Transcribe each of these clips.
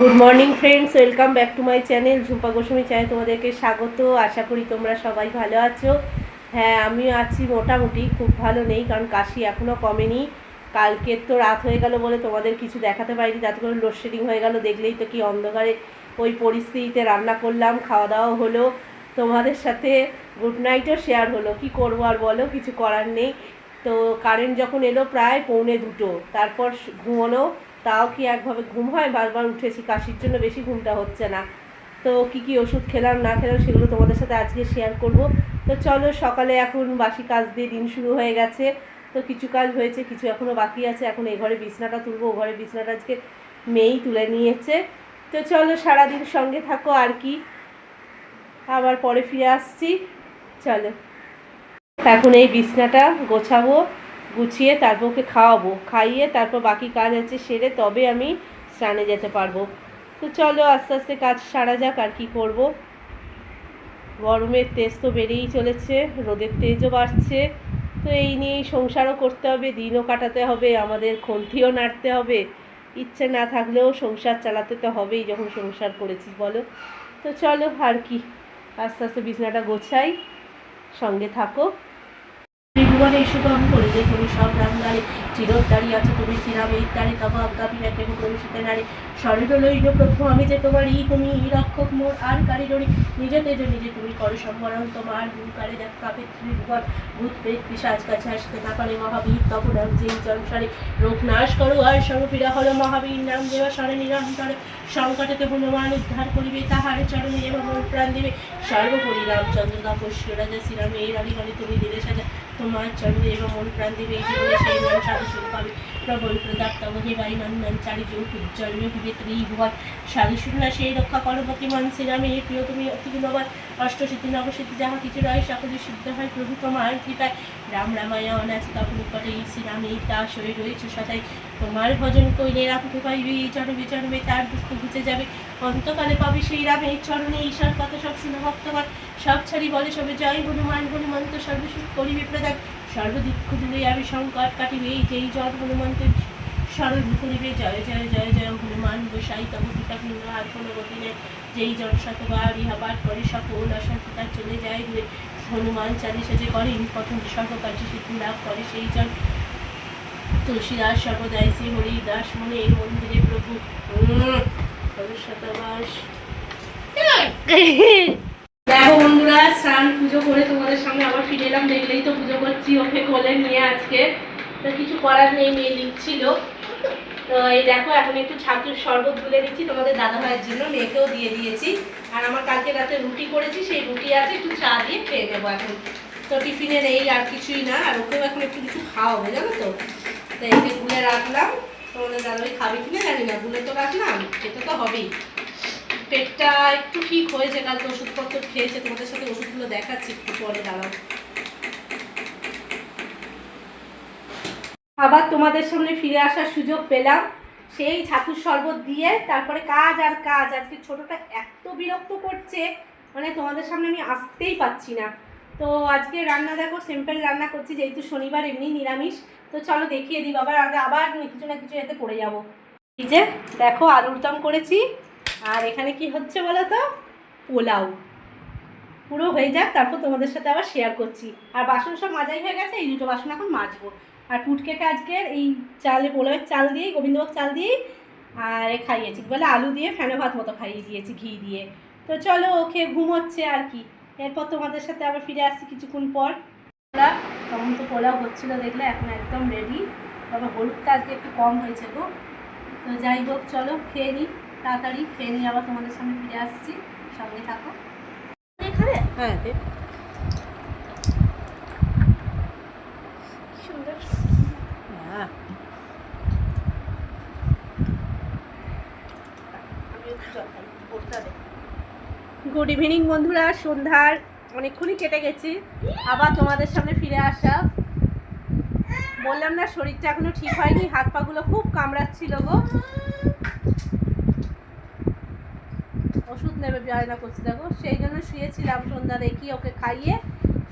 Good morning friends welcome back to my channel Jhumpa Goswami channel তোমাদেরকে স্বাগত। আশা করি তোমরা সবাই ভালো আছো। হ্যাঁ আমিও আছি মোটামুটি। খুব ভালো নেই, কারণ কাশি এখনও কমেনি। কালকের তো রাত হয়ে গেল বলে তোমাদের কিছু দেখাতে পারিনি। তাতে করে লোডশেডিং হয়ে গেল। দেখলেই তো কি অন্ধকারে ওই পরিস্থিতিতে রান্না করলাম, খাওয়া দাওয়া হলো। তোমাদের সাথে গুড নাইটও শেয়ার হলো। কি করব আর বলো? কিছু করার নেই। তো কারেন্ট যখন এলো প্রায় পৌনে দুটো। তারপর ঘুমোনো তাও কি একভাবে ঘুম হয়? বারবার উঠেছি, কাশির জন্য বেশি ঘুমটা হচ্ছে না। তো কি কি ওষুধ খেলাম, না খেলাম, সেগুলো তোমাদের সাথে আজকে শেয়ার করব। তো চলো, সকালে এখন বাসি কাজ দিয়ে দিন শুরু হয়ে গেছে। তো কিছু কাজ হয়েছে, কিছু এখনও বাকি আছে। এখন এই ঘরে বিছনাটা তুলবো, ও ঘরে বিছনাটা আজকে মেয়েই তুলে নিয়েছে। তো চলো, সারাদিন সঙ্গে থাকো আর কি। আবার পরে ফিরে আসছি। চলো, এখন এই বিছনাটা গোছাবো। গুছিয়ে তারপর ওকে খাওয়াবো। খাইয়ে তারপর বাকি কাজ আছে সেরে তবে আমি স্নানে যেতে পারব। তো চলো আস্তে আস্তে কাজ সারা যাক আর কি করব। গরমের তেজ তো বেড়েই চলেছে, রোদের তেজও বাড়ছে। তো এই নিয়েই সংসারও করতে হবে, দিনও কাটাতে হবে, আমাদের খন্তিও নাড়তে হবে। ইচ্ছে না থাকলেও সংসার চালাতে তো হবেই যখন সংসার করেছি বলো। তো চলো আর কি, আস্তে আস্তে বিছনাটা গোছাই, সঙ্গে থাকো। ত্রিভুবনে শুভম করে যে তুমি সব রামদারে চিরোদ্দারি আছো, তুমি শ্রীরামের দ্বারে, তব আজ্ঞাপি রাখে প্রবেশিতে নারী। শরীর লইল প্রভু, আমি যে তোমার ই তুমি ই রক্ষক মোর আর কারিগরি নিজে তেজ, নিজে তুমি করো সম্বরণ, তোমার ভূকারে দেখ কাপে ত্রিভুবন, ভূত প্রেত পিসাজ কাছে আসতে না পারে মহাবীর তখন যে জনসারে রোগ নাশ করো, আর সর্বপীড়া হলো মহাবীর নাম দেওয়া স্মরণে নিরন্তরে সংকটেতে হনুমান উদ্ধার করিবে, তাহার চরণে এবং প্রাণ দিবে। সর্বোপরি রামচন্দ্র তপস্য রাজা শ্রীরামের আলিগণে তুমি দিলে সাজা। তোমার চরণে এবং মন প্রাণ দিবে এই জীবনে সেই নাম সাধু শুরু পাবে প্রবল প্রদাপ্ত হে বাই নন্দন চারি যোগ উজ্জ্বল বিবে ত্রিভুবন সাধু শুনলা সেই রক্ষা করো মান শ্রীরামের প্রিয় তুমি অতি গুণবান। অষ্টসিদ্ধি, নবসিদ্ধি যাহা কিছু রয়, সকলে সিদ্ধ হয়। প্রভু তোমার কৃপায়। রাম রামায়ণ আছে তখন নিকটে এই শ্রীরামের দাস হয়ে রয়েছে সদাই তোমার ভজন কইলে রামকে পাইবে এই চরণে চরণে তার দুঃখ ঘুচে যাবে। অন্তকালে পাবে সেই রামের চরণে ঈশ্বর কথা সব শুনে ভক্তগণ। সব ছাড়ি বলে সবে জয়। হনুমান, হনুমন্ত সর্বসুখ করিবে প্রদান। সর্বদিক দূরে আমি সংকট কাটিবে যেই জয় হনুমন্তের স্মরণ করিবে জয় জয় জয় জয় হনুমান গোসাই তব পিতা ভিন্ন আর কোনো গতি নেই। যেই জন শতবার ইহা পাঠ করে সকল তার চলে যায় দূরে। হনুমান চালিশা যে করেন প্রথম সর্বকার্য সিদ্ধি লাভ করে সেই জন তুলসীদাস সর্বদাই শ্রী হরিদাস মনে এই মন্দিরে প্রভু। শতবাস দেখো বন্ধুরা স্নান পুজো করে তোমাদের সামনে এলাম দেখলেই তো পুজো করছি, ওকে কোলে নিয়ে আজকে। তো কিছু করার নেই, মেয়ে লিখছিল। তো এই দেখো, এখন একটু ছাতুর শরবত তুলে দিচ্ছি তোমাদের দাদা ভাইয়ের জন্য, মেয়েকেও দিয়ে দিয়েছি। আর আমার কালকে রাতে রুটি করেছি, সেই রুটি আছে, একটু চা দিয়ে খেয়ে নেব এখন। তো টিফিনে নেই, আর কিছুই না, আর ওকেও এখন একটু কিছু খাওয়াবো, জানো তো। তো এই যে গুলে রাখলাম। তোমাদের দাদা ভাই খাবে কিনা জানি না, গুলে তো রাখলাম, খেতে তো হবেই। পেটটা একটু ঠিক হয়েছে, কালকে ওষুধপত্র খেয়েছে, তোমাদের সাথে ওষুধগুলো দেখাচ্ছি একটু পরে, দাঁড়াও। আবার তোমাদের সামনে ফিরে আসার সুযোগ পেলাম। সেই ছাতুর শরবত দিয়ে তারপরে কাজ আর কাজ। আজকে ছোটটা এত বিরক্ত করছে মানে তোমাদের সামনে আমি আসতেই পাচ্ছি না। তো আজকে রান্না দেখো সিম্পল রান্না করছি, যেহেতু শনিবার এমনি নিরামিষ। তো চলো দেখিয়ে দিই আবার আগে আবার কিছু না কিছু এতে পড়ে যাব। এই যে দেখো, আলুর দম করেছি। আর এখানে কি হচ্ছে বলো তো? পোলাও। পুরো হয়ে যাক, তারপর তোমাদের সাথে আবার শেয়ার করছি। আর বাসন সব মাজাই হয়ে গেছে, এই দুটো বাসন এখন মাজবো। আর পুটকেকে আজকে এই চালে পোলাওয়ের চাল দিয়েই গোবিন্দভোগ চাল দিয়েই আর খাইয়েছি। বলে আলু দিয়ে ফ্যানে ভাত মতো খাইয়ে দিয়েছি ঘি দিয়ে। তো চলো ওকে ঘুমোচ্ছে আর কি। এরপর তোমাদের সাথে আবার ফিরে আসছি কিছুক্ষণ পর। পোলা তখন তো পোলাও হচ্ছিল দেখলে এখন একদম রেডি তবে হলুদটা আজকে একটু কম হয়েছে গো। তো যাই হোক চলো খেয়ে নিই তাড়াতাড়ি। খেয়ে নিয়ে আবার তোমাদের সামনে ফিরে আসছি। সঙ্গে থাকো। এখানে? হ্যাঁ দে সুন্দর হ্যাঁ গুড ইভিনিং বন্ধুরা, সন্ধ্যার অনেকক্ষণই কেটে গেছি। আবার তোমাদের সামনে ফিরে আসা। বললাম না, শরীরটা এখনও ঠিক হয়নি, হাত পাগুলো খুব কামড়াচ্ছিল গো। ওষুধ নেবে বায়না করছি দেখো। সেই জন্য শুয়েছিলাম সন্ধ্যা দেখি, ওকে খাইয়ে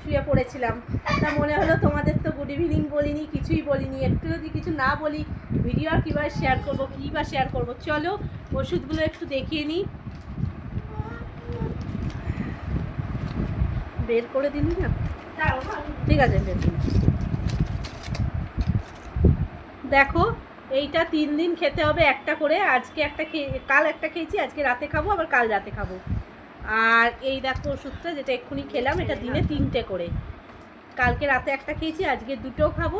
শুয়ে পড়েছিলাম। তা মনে হলো তোমাদের তো গুড ইভিনিং বলিনি, কিছুই বলিনি। একটু যদি কিছু না বলি, ভিডিও আর কীভাবে শেয়ার করব, কী বা শেয়ার করব? চলো, ওষুধগুলো একটু দেখিয়ে নিই। বের করে দিলি না? ঠিক আছে দেখো, এইটা তিন দিন খেতে হবে একটা করে। আজকে একটা খেয়ে কাল একটা খেয়েছি, আজকে রাতে খাব, আবার কাল রাতে খাব। আর এই দেখো ওষুধটা যেটা এক্ষুনি খেলাম, এটা দিনে তিনটে করে। কালকে রাতে একটা খেয়েছি, আজকে দুটো খাব।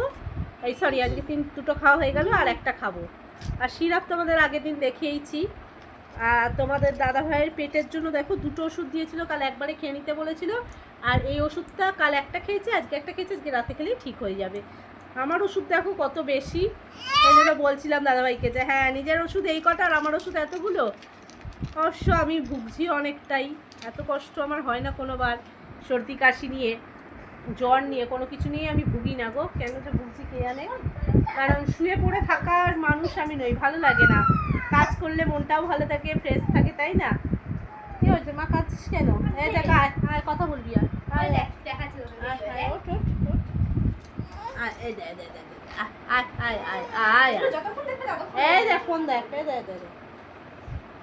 এই সরি, আজকে তিন, দুটো খাওয়া হয়ে গেল আর একটা খাব। আর সিরাপ তোমাদের আগের দিন দেখিয়েছি। আর তোমাদের দাদা ভাইয়ের পেটের জন্য দেখো দুটো ওষুধ দিয়েছিল, কাল একবারে খেয়ে নিতে বলেছিল। আর এই ওষুধটা কাল একটা খেয়েছে, আজকে একটা খেয়েছে, আজকে রাতে খেলেই ঠিক হয়ে যাবে। আমার ওষুধ দেখো কত বেশি। এই জন্য বলছিলাম দাদাভাইকে যে হ্যাঁ নিজের ওষুধ এই কটা আর আমার ওষুধ এতগুলো? অবশ্য আমি ভুগছি অনেকটাই। এত কষ্ট আমার হয় না কোনোবার। সর্দি, কাশি নিয়ে, জ্বর নিয়ে, কোনো কিছু নিয়ে আমি ভুগি না গো। কেন যে ভুগছি কে জানে? কারণ শুয়ে পড়ে থাকার মানুষ আমি নই, ভালো লাগে না। কাজ করলে মনটাও ভালো থাকে ফ্রেশ থাকে, তাই না? হয়েছে? মা কাঁদছিস কেন? এই দেখ আয় কথা বলবি আর এই দেখ ফোন দেখ এই দেখ দেখ।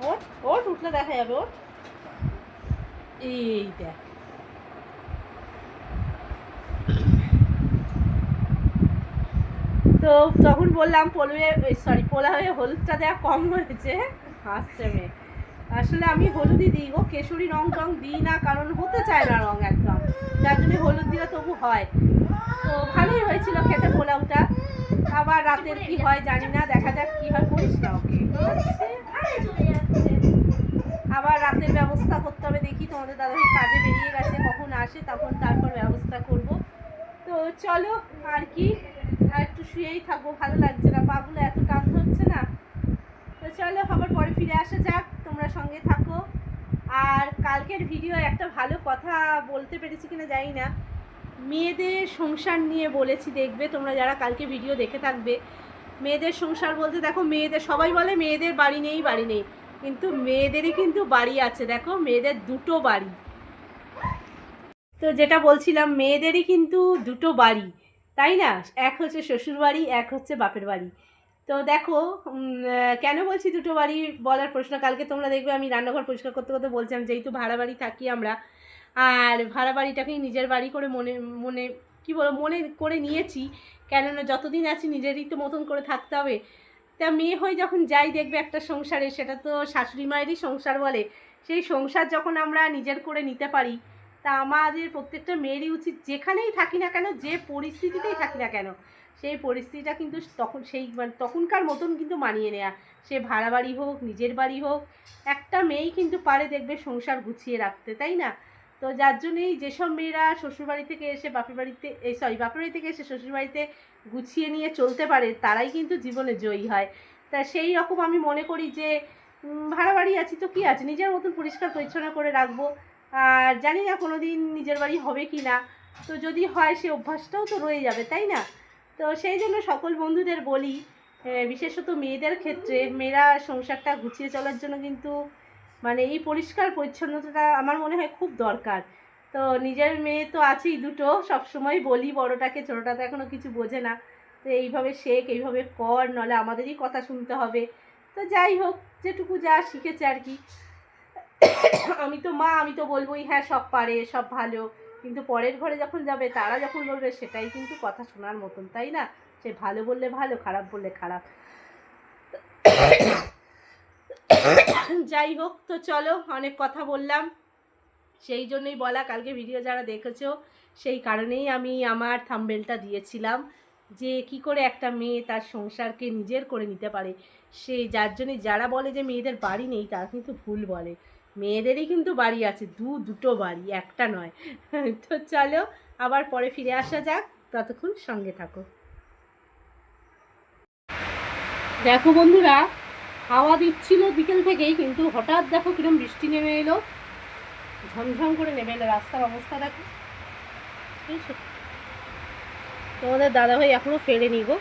ওঠ ওঠ উঠলে দেখা যাবে ওঠ। এই দেখ। তো তখন বললাম পোলুয়ে সরি পোলা হয়ে হলুদটা দেওয়া কম হয়েছে। হাসছে মেয়ে। আসলে আমি হলুদই দিই গো, কেশরি রং টং দিই না, কারণ হতে চায় না রং একদম। যার জন্য হলুদ দিলে তবু হয়। তো ভালোই হয়েছিল খেতে পোলাওটা। আবার রাতের কি হয় জানি না, দেখা যাক কি হয়, করিস না ওকে। আবার রাতের ব্যবস্থা করতে হবে, দেখি তোমাদের দাদাভাই কাজে বেরিয়ে গেছে, কখন আসে, তখন তারপর ব্যবস্থা করব। তো চলো, আর কি, আর একটু শুয়েই থাকব, ভালো লাগছে না পাগুলো এত টান হচ্ছে না। তো চলো, আবার পরে ফিরে আসা যাক। সঙ্গে থাকো। আর কালকের ভিডিও একটা ভালো কথা বলতে পেরেছি কিনা জানি না। মেয়েদের সংসার নিয়ে বলেছি, দেখবে তোমরা যারা কালকে ভিডিও দেখে থাকবে। মেয়েদের সংসার বলতে দেখো, মেয়েদের, সবাই বলে মেয়েদের বাড়ি নেই বাড়ি নেই। কিন্তু মেয়েদেরই কিন্তু বাড়ি আছে, দেখো, মেয়েদের দুটো বাড়ি। তো যেটা বলছিলাম, মেয়েদেরই কিন্তু দুটো বাড়ি, তাই না? এক হচ্ছে শ্বশুর বাড়ি এক হচ্ছে বাপের বাড়ি। তো দেখো কেন বলছি দুটো বাড়ি বলার প্রশ্ন? কালকে তোমরা দেখবে আমি রান্নাঘর পরিষ্কার করতে করতে বলছিলাম, যেহেতু ভাড়া বাড়ি থাকি আমরা, আর ভাড়া বাড়িটাকেই নিজের বাড়ি করে মনে মনে, কি বলো মনে করে নিয়েছি, কেননা যতদিন আছি নিজেরই তো মতন করে থাকতে হবে। তা মেয়ে হয়ে যখন যাই, দেখবে একটা সংসারে, সেটা তো শাশুড়ি মায়েরই সংসার বলে। সেই সংসার যখন আমরা নিজের করে নিতে পারি, তা আমাদের প্রত্যেকটা মেয়েরই উচিত, যেখানেই থাকি না কেন, যে পরিস্থিতিতেই থাকি না কেন। সেই পরিস্থিতিটা কিন্তু তখন সেই মানে তখনকার মতন কিন্তু মানিয়ে নেওয়া সে ভাড়া বাড়ি হোক, নিজের বাড়ি হোক, একটা মেয়েই কিন্তু পারে দেখবে সংসার গুছিয়ে রাখতে, তাই না? তো যার জন্যই যেসব মেয়েরা শ্বশুরবাড়ি থেকে এসে বাপের বাড়িতে, এই সরি বাপের বাড়ি থেকে এসে শ্বশুরবাড়িতে গুছিয়ে নিয়ে চলতে পারে, তারাই কিন্তু জীবনে জয়ী হয়। তা সেই রকম আমি মনে করি যে ভাড়া বাড়ি আছি তো কী আছে? নিজের মতন পরিষ্কার পরিচ্ছন্ন করে রাখব। আর জানি না কোনো দিন নিজের বাড়ি হবে কি না তো যদি হয় সে অভ্যাসটাও তো রয়ে যাবে, তাই না? তো সেই জন্য সকল বন্ধুদের বলি বিশেষত মেয়েদের ক্ষেত্রে মেয়েরা সংসারটা গুছিয়ে চলার জন্য কিন্তু মানে এই পরিষ্কার পরিচ্ছন্নতাটা আমার মনে হয় খুব দরকার। তো নিজের মেয়ে তো আছেই দুটো সবসময় বলি বড়টাকে, ছোটোটা তো এখনও কিছু বোঝে না। তো এইভাবে শেখ, এইভাবে কর নলে আমাদেরই কথা শুনতে হবে। তো যাই হোক, যেটুকু যা শিখেছে আর কি। আমি তো মা, আমি তো বলবোই হ্যাঁ সব পারে, সব ভালো। কিন্তু পরের ঘরে যখন যাবে, তারা যখন বলবে, সেটাই কিন্তু কথা শোনার মতন, তাই না? সে ভালো বললে ভালো, খারাপ বললে খারাপ। যাই হোক, তো চলো, অনেক কথা বললাম। সেই জন্যই বলা, কালকে ভিডিও যারা দেখেছ, সেই কারণেই আমি আমার থাম্বেলটা দিয়েছিলাম যে, কি করে একটা মেয়ে তার সংসারকে নিজের করে নিতে পারে। সেই যার জন্যে যারা বলে যে, মেয়েদের বাড়ি নেই, তারা কিন্তু ভুল বলে। মেয়েদেরই কিন্তু বাড়ি আছে, দু, দুটো বাড়ি, একটা নয়। তো চলো, আবার পরে ফিরে আসা যাক, ততক্ষণ সঙ্গে থাকো। দেখো বন্ধুরা, হাওয়া দিচ্ছিল বিকেল থেকেই, কিন্তু হঠাৎ দেখো কিরম বৃষ্টি নেমে এলো। ঝমঝম করে নেমে এলো রাস্তার অবস্থা, দেখো। তোমাদের দাদাভাই এখনও ফেরেনি গো।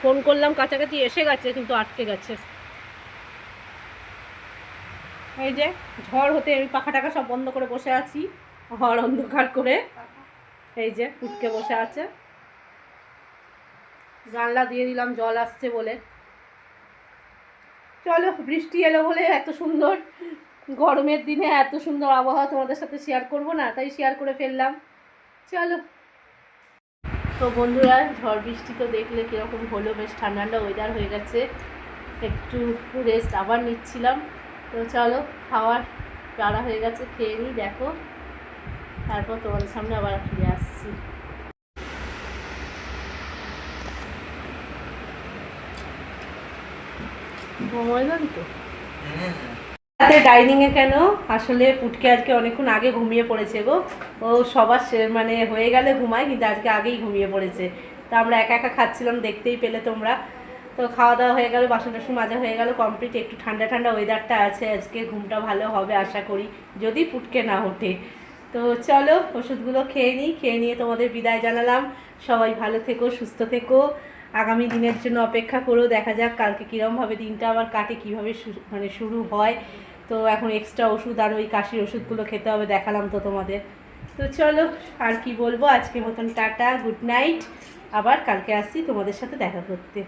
ফোন করলাম কাছাকাছি এসে গেছে, কিন্তু আটকে গেছে। এই যে ঝড় হতে আমি পাখা টাকা সব বন্ধ করে বসে আছি ঘর অন্ধকার করে। এই যে উঠকে বসে আছে। জানলা দিয়ে দিলাম, জল আসছে বলে। চলো, বৃষ্টি এলো বলে এত সুন্দর। গরমের দিনে এত সুন্দর আবহাওয়া তোমাদের সাথে শেয়ার করব না, তাই শেয়ার করে ফেললাম। চলো। তো বন্ধুরা, ঝড় বৃষ্টি তো দেখলে কীরকম হলো, বেশ ঠান্ডা ঠান্ডা ওয়েদার হয়ে গেছে। একটু রেস্ট আবার নিচ্ছিলাম। তো চলো, খাওয়ার তাড়া হয়ে গেছে, খেয়ে নিই, দেখো। তারপর তোমাদের সামনে আবার ফিরে আসছি। তো? রাতে ডাইনিংয়ে কেন? আসলে পুটকে আজকে অনেকক্ষণ আগে ঘুমিয়ে পড়েছে গো। ও সবার সে- মানে হয়ে গেলে ঘুমায়, কিন্তু আজকে আগেই ঘুমিয়ে পড়েছে। তো আমরা একা একা খাচ্ছিলাম, দেখতেই পেলে তোমরা। তো খাওয়া দাওয়া হয়ে গেল, বাসন টাসন মাজা হয়ে গেল কমপ্লিট একটু ঠান্ডা ঠান্ডা ওয়েদারটা আছে, আজকে ঘুমটা ভালো হবে আশা করি, যদি পুটকে না ওঠে। তো চলো, ওষুধগুলো খেয়ে নিই, খেয়ে নিয়ে তোমাদের বিদায় জানালাম। সবাই ভালো থেকো, সুস্থ থেকো। আগামী দিনের জন্য অপেক্ষা করো, দেখা যাক কালকে কীরমভাবে দিনটা আবার কাটে, কীভাবে মানে শুরু হয়। তো এখন এক্সট্রা ওষুধ আর ওই কাশির ওষুধগুলো খেতে হবে, দেখালাম তো তোমাদের। তো চলো, আর কি বলব? আজকে মতন টাটা গুড নাইট আবার কালকে আসছি তোমাদের সাথে দেখা করতে।